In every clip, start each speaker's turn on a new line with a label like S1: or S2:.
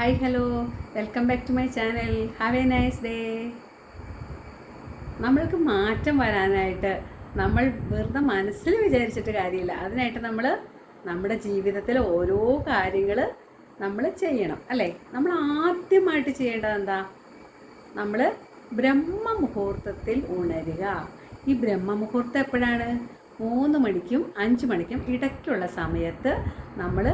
S1: Hi hello. Welcome back to my channel. Have a nice day. നമ്മൾക്ക് മാറ്റം വരാനായിട്ട് നമ്മൾ വെറുതെ മനസ്സിൽ വിചാരിച്ചിട്ട് കാര്യമില്ല. അതിനായിട്ട് നമ്മൾ നമ്മുടെ ജീവിതത്തിൽ ഓരോ കാര്യങ്ങൾ നമ്മൾ ചെയ്യണം അല്ലേ? നമ്മൾ ആദ്യമായിട്ട് ചെയ്യേണ്ടത് എന്താ? നമ്മൾ ബ്രഹ്മമുഹൂർത്തത്തിൽ ഉണരുക. ഈ ബ്രഹ്മമുഹൂർത്തം എപ്പോഴാണ്? മൂന്ന് മണിക്കും അഞ്ച് മണിക്കും ഇടയ്ക്കുള്ള സമയത്ത് നമ്മൾ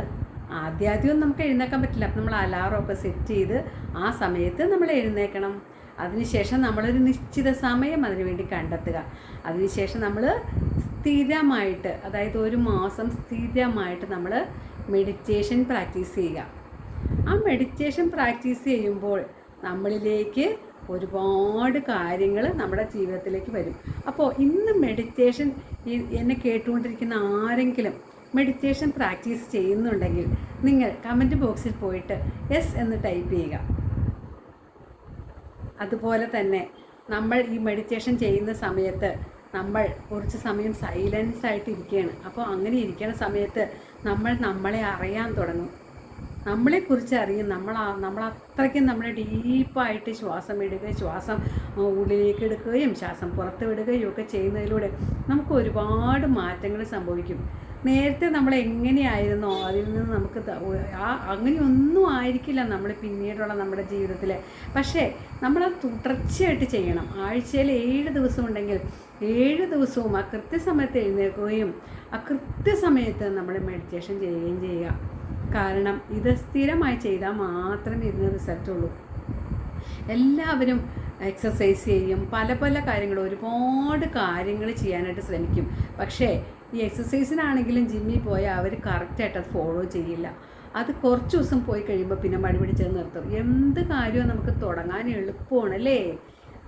S1: ആദ്യാദ്യം നമുക്ക് എഴുന്നേക്കാൻ പറ്റില്ല. അപ്പം നമ്മൾ അലാറമൊക്കെ സെറ്റ് ചെയ്ത് ആ സമയത്ത് നമ്മൾ എഴുന്നേക്കണം. അതിനുശേഷം നമ്മളൊരു നിശ്ചിത സമയം അതിനുവേണ്ടി കണ്ടെത്തുക. അതിനുശേഷം നമ്മൾ സ്ഥിരമായിട്ട് അതായത് ഒരു മാസം സ്ഥിരമായിട്ട് നമ്മൾ മെഡിറ്റേഷൻ പ്രാക്ടീസ് ചെയ്യുക. ആ മെഡിറ്റേഷൻ പ്രാക്ടീസ് ചെയ്യുമ്പോൾ നമ്മളിലേക്ക് ഒരുപാട് കാര്യങ്ങൾ നമ്മുടെ ജീവിതത്തിലേക്ക് വരും. അപ്പോൾ ഇന്ന് മെഡിറ്റേഷൻ എന്നെ കേട്ടുകൊണ്ടിരിക്കുന്ന ആരെങ്കിലും മെഡിറ്റേഷൻ പ്രാക്ടീസ് ചെയ്യുന്നുണ്ടെങ്കിൽ നിങ്ങൾ കമന്റ് ബോക്സിൽ പോയിട്ട് എസ് എന്ന് ടൈപ്പ് ചെയ്യുക. അതുപോലെ തന്നെ നമ്മൾ ഈ മെഡിറ്റേഷൻ ചെയ്യുന്ന സമയത്ത് നമ്മൾ കുറച്ച് സമയം സൈലൻസ് ആയിട്ട് ഇരിക്കുകയാണ്. അപ്പോൾ അങ്ങനെ ഇരിക്കുന്ന സമയത്ത് നമ്മൾ നമ്മളെ അറിയാൻ തുടങ്ങും. നമ്മളെക്കുറിച്ച് അറിയും. നമ്മൾ നമ്മൾ അത്രയ്ക്കും നമ്മൾ ഡീപ്പായിട്ട് ശ്വാസം ഇടുകയും ശ്വാസം ഉള്ളിലേക്ക് എടുക്കുകയും ശ്വാസം പുറത്ത് വിടുകയും ഒക്കെ ചെയ്യുന്നതിലൂടെ നമുക്ക് ഒരുപാട് മാറ്റങ്ങൾ സംഭവിക്കും. നേരത്തെ നമ്മൾ എങ്ങനെയായിരുന്നോ അതിൽ നിന്ന് നമുക്ക് ആ അങ്ങനെയൊന്നും ആയിരിക്കില്ല നമ്മൾ പിന്നീടുള്ള നമ്മുടെ ജീവിതത്തിൽ. പക്ഷേ നമ്മളത് തുടർച്ചയായിട്ട് ചെയ്യണം. ആഴ്ചയിൽ ഏഴ് ദിവസം ഉണ്ടെങ്കിൽ ഏഴ് ദിവസവും ആ കൃത്യസമയത്ത് എഴുന്നേൽക്കുകയും ആ കൃത്യസമയത്ത് നമ്മൾ മെഡിറ്റേഷൻ ചെയ്യുകയും ചെയ്യുക. കാരണം ഇത് സ്ഥിരമായി ചെയ്താൽ മാത്രമേ ഇതിന് റിസൾട്ട് ഉള്ളൂ. എല്ലാവരും എക്സസൈസ് ചെയ്യും. പല പല കാര്യങ്ങൾ ഒരുപാട് കാര്യങ്ങൾ ചെയ്യാനായിട്ട് ശ്രമിക്കും. പക്ഷേ ഈ എക്സസൈസിനാണെങ്കിലും ജിമ്മിൽ പോയാൽ അവർ കറക്റ്റായിട്ട് അത് ഫോളോ ചെയ്യില്ല. അത് കുറച്ച് ദിവസം പോയി കഴിയുമ്പോൾ പിന്നെ മടി പിടിച്ചത് നിർത്തും. എന്ത് കാര്യവും നമുക്ക് തുടങ്ങാൻ എളുപ്പമാണ് അല്ലേ?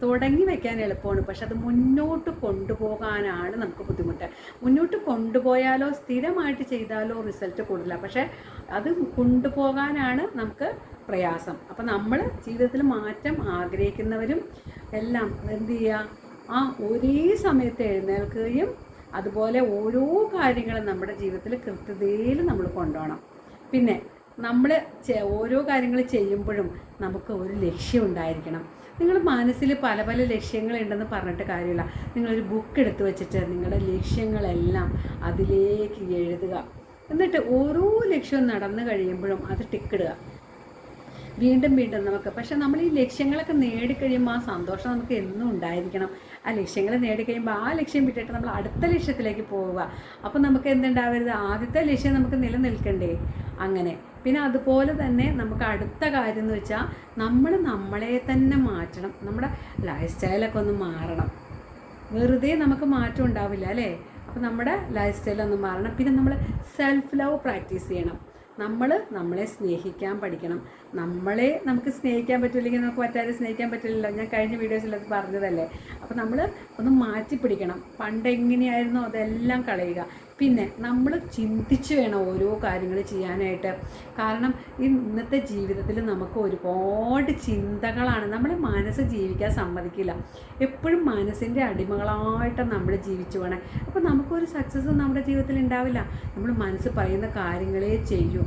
S1: തുടങ്ങി വെക്കാൻ എളുപ്പമാണ്. പക്ഷെ അത് മുന്നോട്ട് കൊണ്ടുപോകാനാണ് നമുക്ക് ബുദ്ധിമുട്ട്. മുന്നോട്ട് കൊണ്ടുപോയാലോ സ്ഥിരമായിട്ട് ചെയ്താലോ റിസൾട്ട് കൂടുതല. പക്ഷെ അത് കൊണ്ടുപോകാനാണ് നമുക്ക് പ്രയാസം. അപ്പം നമ്മൾ ജീവിതത്തിൽ മാറ്റം ആഗ്രഹിക്കുന്നവരും എല്ലാം എന്ത് ചെയ്യുക ആ ഒരേ സമയത്ത് എഴുന്നേൽക്കുകയും അതുപോലെ ഓരോ കാര്യങ്ങളും നമ്മുടെ ജീവിതത്തിൽ കൃത്യതയിൽ നമ്മൾ കൊണ്ടുപോകണം. പിന്നെ നമ്മൾ ഓരോ കാര്യങ്ങൾ ചെയ്യുമ്പോഴും നമുക്ക് ഒരു ലക്ഷ്യം ഉണ്ടായിരിക്കണം. നിങ്ങൾ മനസ്സിൽ പല പല ലക്ഷ്യങ്ങളുണ്ടെന്ന് പറഞ്ഞിട്ട് കാര്യമില്ല. നിങ്ങളൊരു ബുക്ക് എടുത്ത് വെച്ചിട്ട് നിങ്ങളുടെ ലക്ഷ്യങ്ങളെല്ലാം അതിലേക്ക് എഴുതുക. എന്നിട്ട് ഓരോ ലക്ഷ്യവും നടന്നു കഴിയുമ്പോഴും അത് ടിക്കിടുക വീണ്ടും വീണ്ടും നമുക്ക് പക്ഷെ നമ്മൾ ഈ ലക്ഷ്യങ്ങളൊക്കെ നേടിക്കഴിയുമ്പോൾ ആ സന്തോഷം നമുക്ക് എന്നും ഉണ്ടായിരിക്കണം. ആ ലക്ഷ്യങ്ങൾ നേടിക്കഴിയുമ്പോൾ ആ ലക്ഷ്യം വിട്ടിട്ട് നമ്മൾ അടുത്ത ലക്ഷ്യത്തിലേക്ക് പോവുക. അപ്പോൾ നമുക്ക് എന്തുണ്ടാവരുത്? ആദ്യത്തെ ലക്ഷ്യം നമുക്ക് നിലനിൽക്കണ്ടേ? അങ്ങനെ. പിന്നെ അതുപോലെ തന്നെ നമുക്ക് അടുത്ത കാര്യം എന്ന് വെച്ചാൽ നമ്മൾ നമ്മളെ തന്നെ മാറ്റണം. നമ്മുടെ ലൈഫ് സ്റ്റൈലൊക്കെ ഒന്ന് മാറണം. വെറുതെ നമുക്ക് മാറ്റം ഉണ്ടാവില്ല അല്ലേ? അപ്പോൾ നമ്മുടെ ലൈഫ് സ്റ്റൈൽ ഒന്ന് മാറണം. പിന്നെ നമ്മൾ സെൽഫ് ലവ് പ്രാക്ടീസ് ചെയ്യണം. നമ്മൾ നമ്മളെ സ്നേഹിക്കാൻ പഠിക്കണം. നമ്മളെ നമുക്ക് സ്നേഹിക്കാൻ പറ്റില്ലെങ്കിൽ നമുക്ക് മറ്റാരും സ്നേഹിക്കാൻ പറ്റില്ലല്ലോ. ഞാൻ കഴിഞ്ഞ വീഡിയോസിലത് പറഞ്ഞതല്ലേ? അപ്പോൾ നമ്മൾ ഒന്ന് മാറ്റി പിടിക്കണം പണ്ട് എങ്ങനെയായിരുന്നോ അതെല്ലാം കളയുക. പിന്നെ നമ്മൾ ചിന്തിച്ച് വേണം ഓരോ കാര്യങ്ങൾ ചെയ്യാനായിട്ട്. കാരണം ഇന്നത്തെ ജീവിതത്തിൽ നമുക്ക് ഒരുപാട് ചിന്തകളാണ് നമ്മുടെ മനസ്സ് ജീവിക്കാൻ സമ്മതിക്കില്ല. എപ്പോഴും മനസ്സിന്റെ അടിമകളായിട്ട് നമ്മൾ ജീവിച്ചു വേണം അപ്പോൾ നമുക്കൊരു സക്സസ് നമ്മുടെ ജീവിതത്തിൽ ഉണ്ടാവില്ല. നമ്മൾ മനസ്സ് പറയുന്ന കാര്യങ്ങളേ ചെയ്യൂ.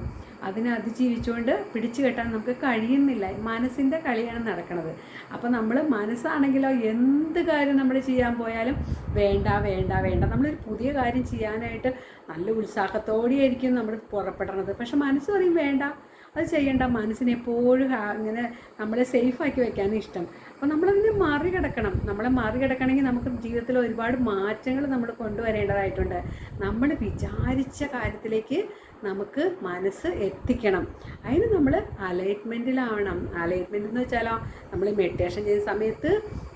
S1: അതിനെ അതിജീവിച്ചുകൊണ്ട് പിടിച്ചു കെട്ടാൻ നമുക്ക് കഴിയുന്നില്ല. മനസ്സിന്റെ കളിയാണ് നടക്കുന്നത് അപ്പോൾ നമ്മൾ മനസ്സാണെങ്കിലോ എന്ത് കാര്യം നമ്മൾ ചെയ്യാൻ പോയാലും വേണ്ട വേണ്ട വേണ്ട. നമ്മളൊരു പുതിയ കാര്യം ചെയ്യാനായിട്ട് നല്ല ഉത്സാഹത്തോടെയായിരിക്കും നമ്മൾ പുറപ്പെടണത്. പക്ഷെ മനസ്സ് പറയും വേണ്ട. അത് ചെയ്യേണ്ട. മനസ്സിനെ എപ്പോഴും ഇങ്ങനെ നമ്മളെ സേഫാക്കി വെക്കാനും ഇഷ്ടം. അപ്പോൾ നമ്മളതിനെ മറികടക്കണം. നമ്മളെ മറികടക്കണമെങ്കിൽ നമുക്ക് ജീവിതത്തിൽ ഒരുപാട് മാറ്റങ്ങൾ നമ്മൾ കൊണ്ടുവരേണ്ടതായിട്ടുണ്ട്. നമ്മൾ വിചാരിച്ച കാര്യത്തിലേക്ക് നമുക്ക് മനസ്സ് എത്തിക്കണം. അതിന് നമ്മൾ അലൈറ്റ്മെന്റിലാവണം അലൈറ്റ്മെന്റ് എന്ന് വെച്ചാലോ നമ്മൾ മെഡിറ്റേഷൻ ചെയ്യുന്ന സമയത്ത്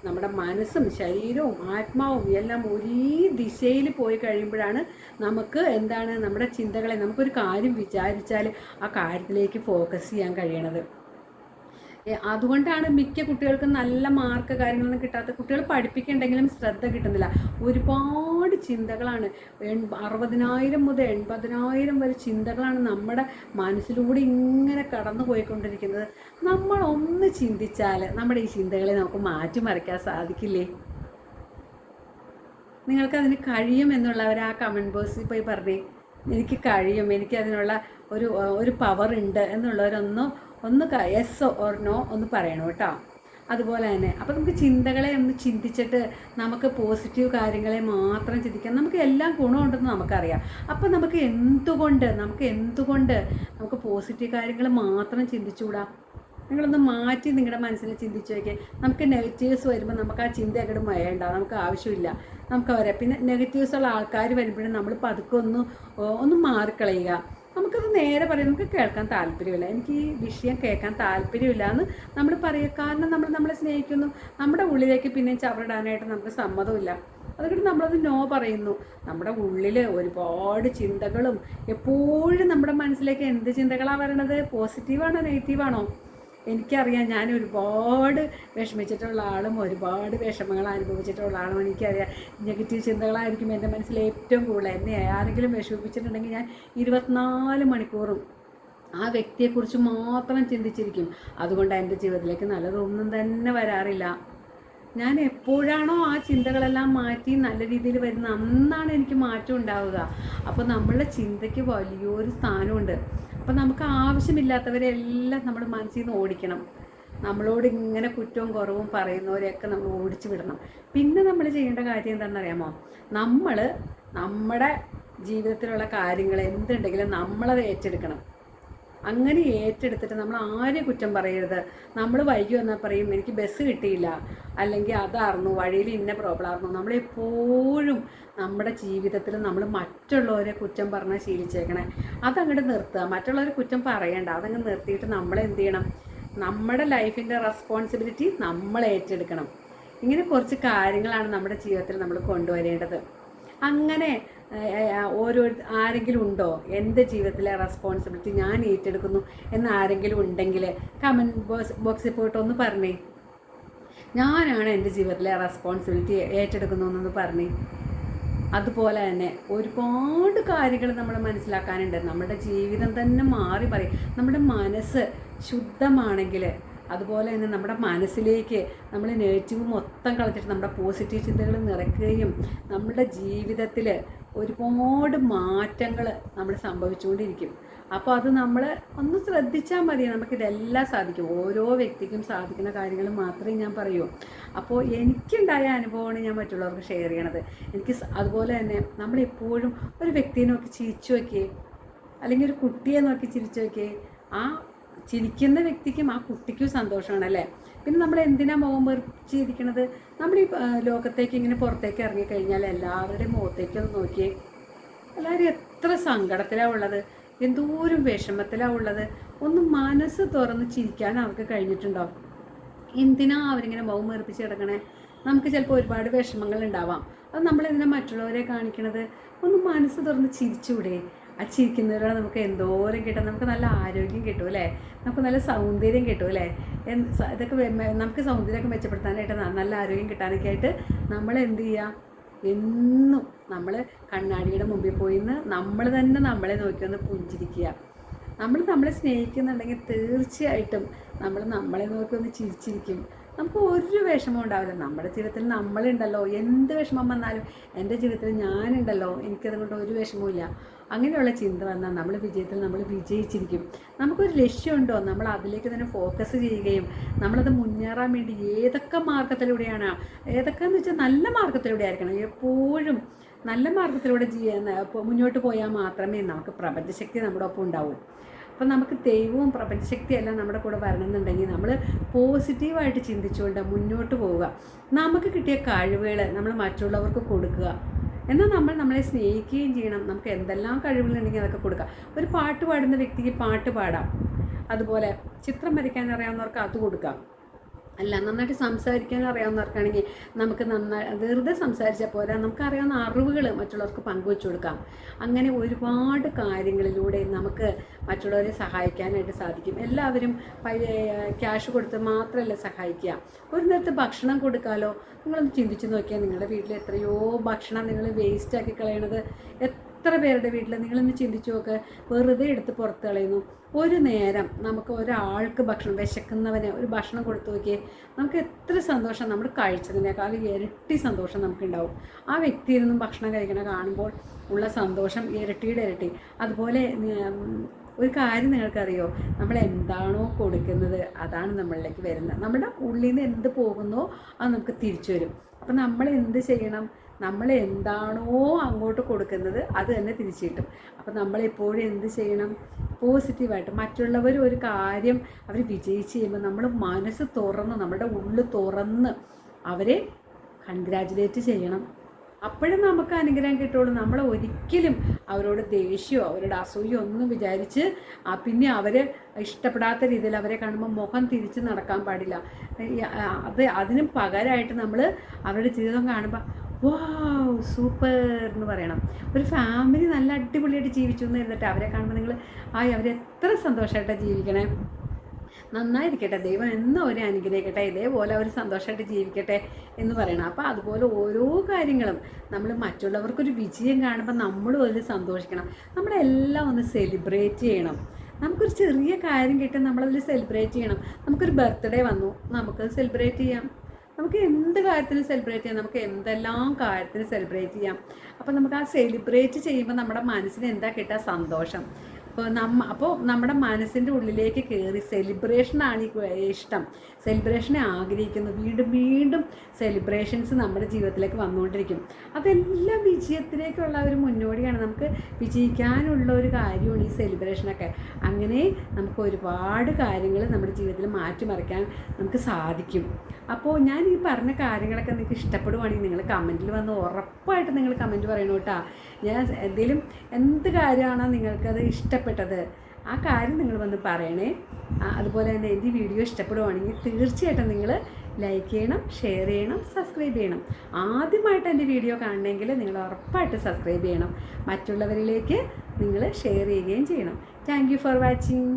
S1: നമ്മുടെ മനസ്സും ശരീരവും ആത്മാവും എല്ലാം ഒരേ ദിശയിൽ പോയി കഴിയുമ്പോഴാണ് നമുക്ക് എന്താണ് നമ്മുടെ ചിന്തകളെ നമുക്കൊരു കാര്യം വിചാരിച്ചാൽ ആ കാര്യത്തിലേക്ക് ഫോക്കസ് ചെയ്യാൻ കഴിയണത്. അതുകൊണ്ടാണ് മിക്ക കുട്ടികൾക്കും നല്ല മാർക്ക് കാര്യങ്ങളൊന്നും കിട്ടാത്ത കുട്ടികൾ പഠിപ്പിക്കുന്നുണ്ടെങ്കിലും ശ്രദ്ധ കിട്ടുന്നില്ല. ഒരുപാട് ചിന്തകളാണ്. അറുപതിനായിരം മുതൽ എൺപതിനായിരം വരെ ചിന്തകളാണ് നമ്മുടെ മനസ്സിലൂടെ ഇങ്ങനെ കടന്നു പോയിക്കൊണ്ടിരിക്കുന്നത്. നമ്മൾ ഒന്ന് ചിന്തിച്ചാൽ നമ്മുടെ ഈ ചിന്തകളെ നമുക്ക് മാറ്റിമറിക്കാൻ സാധിക്കില്ലേ? നിങ്ങൾക്ക് അതിന് കഴിയും എന്നുള്ളവർ ആ കമന്റ് ബോക്സിൽ പോയി പറഞ്ഞേ. എനിക്ക് കഴിയും. എനിക്ക് അതിനുള്ള ഒരു ഒരു പവർ ഉണ്ട് എന്നുള്ളവരൊന്ന് ഒന്ന് യെസ് ഓർ നോ ഒന്ന് പറയണം കേട്ടോ. അതുപോലെ തന്നെ. അപ്പോൾ നമുക്ക് ചിന്തകളെ ഒന്ന് ചിന്തിച്ചിട്ട് നമുക്ക് പോസിറ്റീവ് കാര്യങ്ങളെ മാത്രം ചിന്തിക്കാം. നമുക്ക് എല്ലാം ഗുണമുണ്ടെന്ന് നമുക്കറിയാം. അപ്പോൾ നമുക്ക് എന്തുകൊണ്ട് നമുക്ക് എന്തുകൊണ്ട് നമുക്ക് പോസിറ്റീവ് കാര്യങ്ങൾ മാത്രം ചിന്തിച്ചുകൂടാ? നിങ്ങളൊന്ന് മാറ്റി നിങ്ങളുടെ മനസ്സിനെ ചിന്തിച്ച് നോക്കിയാൽ നമുക്ക് നെഗറ്റീവ്സ് വരുമ്പോൾ നമുക്ക് ആ ചിന്ത അങ്ങോട്ട് വേണ്ട നമുക്ക് ആവശ്യമില്ല. നമുക്ക് വരാം പിന്നെ നെഗറ്റീവ്സ് ഉള്ള ആൾക്കാർ വരുമ്പോഴും നമ്മൾ പതുക്കെ ഒന്ന് ഒന്ന് മാറിക്കളയുക. നമുക്കത് നേരെ പറയാം. നമുക്ക് കേൾക്കാൻ താല്പര്യമില്ല. എനിക്ക് ഈ വിഷയം കേൾക്കാൻ താല്പര്യമില്ല എന്ന് നമ്മൾ പറയുക കാരണം നമ്മൾ നമ്മളെ സ്നേഹിക്കുന്നു. നമ്മുടെ ഉള്ളിലേക്ക് പിന്നെ ചവറിടാനായിട്ട് നമുക്ക് സമ്മതമില്ല. അതുകൊണ്ട് നമ്മളത് നോ പറയുന്നു. നമ്മുടെ ഉള്ളിൽ ഒരുപാട് ചിന്തകളും എപ്പോഴും നമ്മുടെ മനസ്സിലേക്ക് എന്ത് ചിന്തകളാണ് വരണത്? പോസിറ്റീവാണോ നെഗറ്റീവാണോ? എനിക്കറിയാം ഞാൻ ഒരുപാട് വിഷമിച്ചിട്ടുള്ള ആളും ഒരുപാട് വിഷമങ്ങൾ അനുഭവിച്ചിട്ടുള്ള ആളും. എനിക്കറിയാം നെഗറ്റീവ് ചിന്തകളായിരിക്കും എന്റെ മനസ്സിൽ ഏറ്റവും കൂടുതൽ. എന്നെ ആരെങ്കിലും വിഷമിപ്പിച്ചിട്ടുണ്ടെങ്കിൽ ഞാൻ ഇരുപത്തിനാല് മണിക്കൂറും ആ വ്യക്തിയെക്കുറിച്ച് മാത്രം ചിന്തിച്ചിരിക്കും. അതുകൊണ്ട് എന്റെ ജീവിതത്തിലേക്ക് നല്ലതൊന്നും തന്നെ വരാറില്ല. ഞാൻ എപ്പോഴാണോ ആ ചിന്തകളെല്ലാം മാറ്റി നല്ല രീതിയിൽ വരുന്ന അന്നാണ് എനിക്ക് മാറ്റം ഉണ്ടാവുക. അപ്പോൾ നമ്മളുടെ ചിന്തയ്ക്ക് വലിയൊരു സ്ഥാനമുണ്ട്. അപ്പം നമുക്ക് ആവശ്യമില്ലാത്തവരെ എല്ലാം നമ്മൾ മനസ്സിൽ നിന്ന് ഓടിക്കണം. നമ്മളോട് ഇങ്ങനെ കുറ്റവും കുറവും പറയുന്നവരെയൊക്കെ നമ്മൾ ഓടിച്ചു വിടണം. പിന്നെ നമ്മൾ ചെയ്യേണ്ട കാര്യം എന്താണെന്ന് അറിയാമോ നമ്മൾ നമ്മുടെ ജീവിതത്തിലുള്ള കാര്യങ്ങൾ എന്തുണ്ടെങ്കിലും നമ്മളത് ഏറ്റെടുക്കണം. അങ്ങനെ ഏറ്റെടുത്തിട്ട് നമ്മൾ ആരെ കുറ്റം പറയരുത്? നമ്മൾ വൈകി വന്നാൽ പറയും എനിക്ക് ബസ് കിട്ടിയില്ല. അല്ലെങ്കിൽ അതായിരുന്നു വഴിയിൽ ഇന്ന പ്രോബ്ലം ആയിരുന്നു നമ്മളെപ്പോഴും നമ്മുടെ ജീവിതത്തിൽ നമ്മൾ മറ്റുള്ളവരെ കുറ്റം പറഞ്ഞാൽ ശീലിച്ചേക്കണേ. അതങ്ങോട്ട് നിർത്തുക. മറ്റുള്ളവരെ കുറ്റം പറയണ്ട. അതങ്ങ് നിർത്തിയിട്ട് നമ്മൾ എന്ത് ചെയ്യണം? നമ്മുടെ ലൈഫിന്റെ റെസ്പോൺസിബിലിറ്റി നമ്മൾ ഏറ്റെടുക്കണം. ഇങ്ങനെ കുറച്ച് കാര്യങ്ങളാണ് നമ്മുടെ ജീവിതത്തിൽ നമ്മൾ കൊണ്ടുവരേണ്ടത്. അങ്ങനെ ഓരോ ആരെങ്കിലും ഉണ്ടോ? എന്റെ ജീവിതത്തിലെ റെസ്പോൺസിബിലിറ്റി ഞാൻ ഏറ്റെടുക്കുന്നു എന്ന് ആരെങ്കിലും ഉണ്ടെങ്കിൽ കമന്റ് ബോക്സ് ബോക്സിൽ പോയിട്ട് ഒന്ന് പറഞ്ഞേ. ഞാനാണ് എന്റെ ജീവിതത്തിലെ റെസ്പോൺസിബിലിറ്റി ഏറ്റെടുക്കുന്നു എന്നൊന്ന് പറഞ്ഞേ. അതുപോലെ തന്നെ ഒരുപാട് കാര്യങ്ങൾ നമ്മൾ മനസ്സിലാക്കാനുണ്ട്. നമ്മുടെ ജീവിതം തന്നെ മാറി പറയും. നമ്മുടെ മനസ്സ് ശുദ്ധമാണെങ്കിൽ അതുപോലെ തന്നെ നമ്മുടെ മനസ്സിലേക്ക് നമ്മൾ നെഗറ്റീവ് മൊത്തം കളഞ്ഞിട്ട് നമ്മുടെ പോസിറ്റീവ് ചിന്തകൾ നിറയ്ക്കുകയും നമ്മുടെ ജീവിതത്തിൽ ഒരുപാട് മാറ്റങ്ങൾ നമ്മൾ സംഭവിച്ചുകൊണ്ടിരിക്കും. അപ്പോൾ അത് നമ്മൾ ഒന്ന് ശ്രദ്ധിച്ചാൽ മതി നമുക്കിതെല്ലാം സാധിക്കും. ഓരോ വ്യക്തിക്കും സാധിക്കുന്ന കാര്യങ്ങൾ മാത്രമേ ഞാൻ പറയൂ. അപ്പോൾ എനിക്കുണ്ടായ അനുഭവമാണ് ഞാൻ മറ്റുള്ളവർക്ക് ഷെയർ ചെയ്യണത്. എനിക്ക് അതുപോലെ തന്നെ നമ്മളെപ്പോഴും ഒരു വ്യക്തിയെ നോക്കി ചിരിച്ചു നോക്കിയേ അല്ലെങ്കിൽ ഒരു കുട്ടിയെ നോക്കി ചിരിച്ചു നോക്കിയേ ആ ചിരിക്കുന്ന വ്യക്തിക്കും ആ കുട്ടിക്കും സന്തോഷമാണ് അല്ലേ പിന്നെ നമ്മൾ എന്തിനാ മുഖം വെറിച്ചിരിക്കണത് നമ്മൾ ഈ ലോകത്തേക്ക് ഇങ്ങനെ പുറത്തേക്ക് ഇറങ്ങിക്കഴിഞ്ഞാൽ എല്ലാവരുടെയും മുഖത്തേക്ക് നോക്കിയേ. എല്ലാവരും എത്ര സങ്കടത്തിലാണ് ഉള്ളത്. എന്തോരം വിഷമത്തിലാണ് ഉള്ളത്. ഒന്ന് മനസ്സ് തുറന്ന് ചിരിക്കാൻ അവർക്ക് കഴിഞ്ഞിട്ടുണ്ടോ? എന്തിനാ അവരിങ്ങനെ മുഖം വീർപ്പിച്ച് കിടക്കണേ? നമുക്ക് ചിലപ്പോൾ ഒരുപാട് വിഷമങ്ങൾ ഉണ്ടാവാം. അത് നമ്മൾ എന്തിനാ മറ്റുള്ളവരെ കാണിക്കണത്? ഒന്ന് മനസ്സ് തുറന്ന് ചിരിച്ചുകൂടെ. ആ ചിരിക്കുന്നവരോട് നമുക്ക് എന്തോരം കിട്ടും. നമുക്ക് നല്ല ആരോഗ്യം കിട്ടും അല്ലേ? നമുക്ക് നല്ല സൗന്ദര്യം കിട്ടും അല്ലേ? ഇതൊക്കെ നമുക്ക് സൗന്ദര്യമൊക്കെ മെച്ചപ്പെടുത്താനായിട്ട് നല്ല ആരോഗ്യം കിട്ടാനൊക്കെ ആയിട്ട് നമ്മൾ എന്ത് ചെയ്യുക എന്നും നമ്മൾ കണ്ണാടിയുടെ മുമ്പിൽ പോയി നിന്ന് നമ്മൾ തന്നെ നമ്മളെ നോക്കി ഒന്ന് പുഞ്ചിരിക്കുക. നമ്മൾ നമ്മളെ സ്നേഹിക്കുന്നുണ്ടെങ്കിൽ തീർച്ചയായിട്ടും നമ്മൾ നമ്മളെ നോക്കി ഒന്ന് ചിരിച്ചിരിക്കും. നമുക്ക് ഒരു വിഷമം ഉണ്ടാവില്ല. നമ്മുടെ ജീവിതത്തിൽ നമ്മളുണ്ടല്ലോ. എന്ത് വിഷമം വന്നാലും എന്റെ ജീവിതത്തിൽ ഞാനുണ്ടല്ലോ. എനിക്കതുകൊണ്ട് ഒരു വിഷമവും അങ്ങനെയുള്ള ചിന്ത വന്നാൽ നമ്മൾ വിജയത്തിൽ നമ്മൾ വിജയിച്ചിരിക്കും. നമുക്കൊരു ലക്ഷ്യമുണ്ടോ? നമ്മൾ അതിലേക്ക് തന്നെ ഫോക്കസ് ചെയ്യുകയും നമ്മളത് മുന്നേറാൻ വേണ്ടി ഏതൊക്കെ മാർഗത്തിലൂടെയാണ്? ഏതൊക്കെ എന്ന് വെച്ചാൽ നല്ല മാർഗത്തിലൂടെ ആയിരിക്കണം. എപ്പോഴും നല്ല മാർഗത്തിലൂടെ മുന്നോട്ട് പോയാൽ മാത്രമേ നമുക്ക് പ്രപഞ്ചശക്തി നമ്മുടെ ഒപ്പം ഉണ്ടാവൂ. അപ്പം നമുക്ക് ദൈവവും പ്രപഞ്ചശക്തിയെല്ലാം നമ്മുടെ കൂടെ വരണമെന്നുണ്ടെങ്കിൽ നമ്മൾ പോസിറ്റീവായിട്ട് ചിന്തിച്ചുകൊണ്ട് മുന്നോട്ട് പോവുക. നമുക്ക് കിട്ടിയ കഴിവുകൾ നമ്മൾ മറ്റുള്ളവർക്ക് കൊടുക്കുക. എന്നാൽ നമ്മൾ നമ്മളെ സ്നേഹിക്കുകയും ചെയ്യണം. നമുക്ക് എന്തെല്ലാം കഴിവുകളുണ്ടെങ്കിൽ അതൊക്കെ കൊടുക്കുക ഒരു പാട്ട് പാടുന്ന വ്യക്തിക്ക് പാട്ട് പാടാം. അതുപോലെ ചിത്രം വരയ്ക്കാൻ അറിയാവുന്നവർക്ക് അത് കൊടുക്കാം. അല്ല നന്നായിട്ട് സംസാരിക്കാൻ അറിയാവുന്നവർക്കാണെങ്കിൽ നമുക്ക് നന്നായി വെറുതെ സംസാരിച്ചാൽ പോരാ. നമുക്ക് അറിയാവുന്ന അറിവുകൾ മറ്റുള്ളവർക്ക് പങ്കുവെച്ചു കൊടുക്കാം. അങ്ങനെ ഒരുപാട് കാര്യങ്ങളിലൂടെ നമുക്ക് മറ്റുള്ളവരെ സഹായിക്കാനായിട്ട് സാധിക്കും. എല്ലാവരും ക്യാഷ് കൊടുത്ത് മാത്രമല്ല സഹായിക്കുക ഒരു നേരത്തെ ഭക്ഷണം കൊടുക്കാമല്ലോ നിങ്ങളൊന്ന് ചിന്തിച്ച് നോക്കിയാൽ നിങ്ങളുടെ വീട്ടിൽ എത്രയോ ഭക്ഷണം നിങ്ങൾ വേസ്റ്റാക്കി കളയണത്. എത്ര പേരുടെ വീട്ടിൽ നിങ്ങളൊന്ന് ചിന്തിച്ചു നോക്ക് വെറുതെ എടുത്ത് പുറത്ത് കളയുന്നു. ഒരു നേരം നമുക്ക് ഒരാൾക്ക് ഭക്ഷണം വിശക്കുന്നവന് ഒരു ഭക്ഷണം കൊടുത്തു നോക്കിയേ നമുക്ക് എത്ര സന്തോഷം നമ്മൾ കഴിച്ചതിനേക്കാൾ ഇരട്ടി സന്തോഷം നമുക്കുണ്ടാവും. ആ വ്യക്തിയിൽ നിന്നും ഭക്ഷണം കഴിക്കണ കാണുമ്പോൾ ഉള്ള സന്തോഷം ഇരട്ടിയുടെ ഇരട്ടി. അതുപോലെ ഒരു കാര്യം നിങ്ങൾക്കറിയോ? നമ്മൾ എന്താണോ കൊടുക്കുന്നത് അതാണ് നമ്മളിലേക്ക് വരുന്നത്. നമ്മുടെ ഉള്ളിൽ നിന്ന് എന്ത് പോകുന്നോ അത് നമുക്ക് തിരിച്ചു വരും. അപ്പം നമ്മൾ എന്ത് ചെയ്യണം? നമ്മൾ എന്താണോ അങ്ങോട്ട് കൊടുക്കുന്നത് അത് തന്നെ തിരിച്ചു കിട്ടും. അപ്പം നമ്മളെപ്പോഴും എന്ത് ചെയ്യണം? പോസിറ്റീവായിട്ട് മറ്റുള്ളവർ ഒരു കാര്യം അവർ വിജയിച്ച് ചെയ്യുമ്പോൾ നമ്മൾ മനസ്സ് തുറന്ന് നമ്മുടെ ഉള്ളു തുറന്ന് അവരെ കൺഗ്രാജുലേറ്റ് ചെയ്യണം. അപ്പോഴും നമുക്ക് അനുഗ്രഹം കിട്ടുള്ളൂ. നമ്മൾ ഒരിക്കലും അവരോട് ദേഷ്യമോ അവരോട് അസൂയോ ഒന്നും വിചാരിച്ച് പിന്നെ അവരെ ഇഷ്ടപ്പെടാത്ത രീതിയിൽ അവരെ കാണുമ്പോൾ മുഖം തിരിച്ച് നടക്കാൻ പാടില്ല. അത് അതിന് പകരമായിട്ട് നമ്മൾ അവരുടെ ജീവിതം കാണുമ്പോൾ വാവ് സൂപ്പർ എന്ന് പറയണം. ഒരു ഫാമിലി നല്ല അടിപൊളിയായിട്ട് ജീവിച്ചു എന്ന് ഇരുന്നിട്ട് അവരെ കാണുമ്പോൾ നിങ്ങൾ ആയി അവരെത്ര സന്തോഷമായിട്ടാണ് ജീവിക്കണേ? നന്നായിരിക്കട്ടെ ദൈവം എന്നും അവരെ അനുഗ്രഹിക്കട്ടെ ഇതേപോലെ അവർ സന്തോഷമായിട്ട് ജീവിക്കട്ടെ എന്ന് പറയണം. അപ്പോൾ അതുപോലെ ഓരോ കാര്യങ്ങളും നമ്മൾ മറ്റുള്ളവർക്കൊരു വിജയം കാണുമ്പോൾ നമ്മളും അതിൽ സന്തോഷിക്കണം. നമ്മളെല്ലാം ഒന്ന് സെലിബ്രേറ്റ് ചെയ്യണം. നമുക്കൊരു ചെറിയ കാര്യം കിട്ടി നമ്മളതിൽ സെലിബ്രേറ്റ് ചെയ്യണം. നമുക്കൊരു ബർത്ത്ഡേ വന്നു നമുക്ക് സെലിബ്രേറ്റ് ചെയ്യാം. നമുക്ക് എന്ത് കാര്യത്തിന് സെലിബ്രേറ്റ് ചെയ്യാം. നമുക്ക് എന്തെല്ലാം കാര്യത്തിന് സെലിബ്രേറ്റ് ചെയ്യാം. അപ്പോൾ നമുക്ക് ആ സെലിബ്രേറ്റ് ചെയ്യുമ്പോൾ നമ്മുടെ മനസ്സിന് എന്താ കിട്ടുക സന്തോഷം. അപ്പോൾ നമ്മ അപ്പോൾ നമ്മുടെ മനസ്സിന്റെ ഉള്ളിലേക്ക് കയറി സെലിബ്രേഷനാണ് ഇഷ്ടം. സെലിബ്രേഷനെ ആഗ്രഹിക്കുന്നു. വീണ്ടും വീണ്ടും സെലിബ്രേഷൻസ് നമ്മുടെ ജീവിതത്തിലേക്ക് വന്നുകൊണ്ടിരിക്കും. അതെല്ലാം വിജയത്തിലേക്കുള്ള ഒരു മുന്നോടിയാണ്. നമുക്ക് വിജയിക്കാനുള്ള ഒരു കാര്യമാണ് ഈ സെലിബ്രേഷനൊക്കെ അങ്ങനെ നമുക്ക് ഒരുപാട് കാര്യങ്ങൾ നമ്മുടെ ജീവിതത്തിൽ മാറ്റിമറിക്കാൻ നമുക്ക് സാധിക്കും. അപ്പോൾ ഞാൻ ഈ പറഞ്ഞ കാര്യങ്ങളൊക്കെ നിങ്ങൾക്ക് ഇഷ്ടപ്പെടുവാണെങ്കിൽ നിങ്ങൾ കമന്റിൽ വന്ന് ഉറപ്പായിട്ട് നിങ്ങൾ കമന്റ് പറയണോ കേട്ടോ ഞാൻ എന്തെങ്കിലും എന്ത് കാര്യമാണോ നിങ്ങൾക്കത് ഇഷ്ടപ്പെട്ടത്. ആ കാര്യം നിങ്ങൾ വന്ന് പറയണേ. അതുപോലെ തന്നെ എന്റെ വീഡിയോ ഇഷ്ടപ്പെടുവാണെങ്കിൽ തീർച്ചയായിട്ടും നിങ്ങൾ ലൈക്ക് ചെയ്യണം ഷെയർ ചെയ്യണം സബ്സ്ക്രൈബ് ചെയ്യണം. ആദ്യമായിട്ട് എന്റെ വീഡിയോ കാണണമെങ്കിൽ നിങ്ങൾ ഉറപ്പായിട്ട് സബ്സ്ക്രൈബ് ചെയ്യണം. മറ്റുള്ളവരിലേക്ക് നിങ്ങൾ ഷെയർ ചെയ്യുകയും ചെയ്യണം. Thank for watching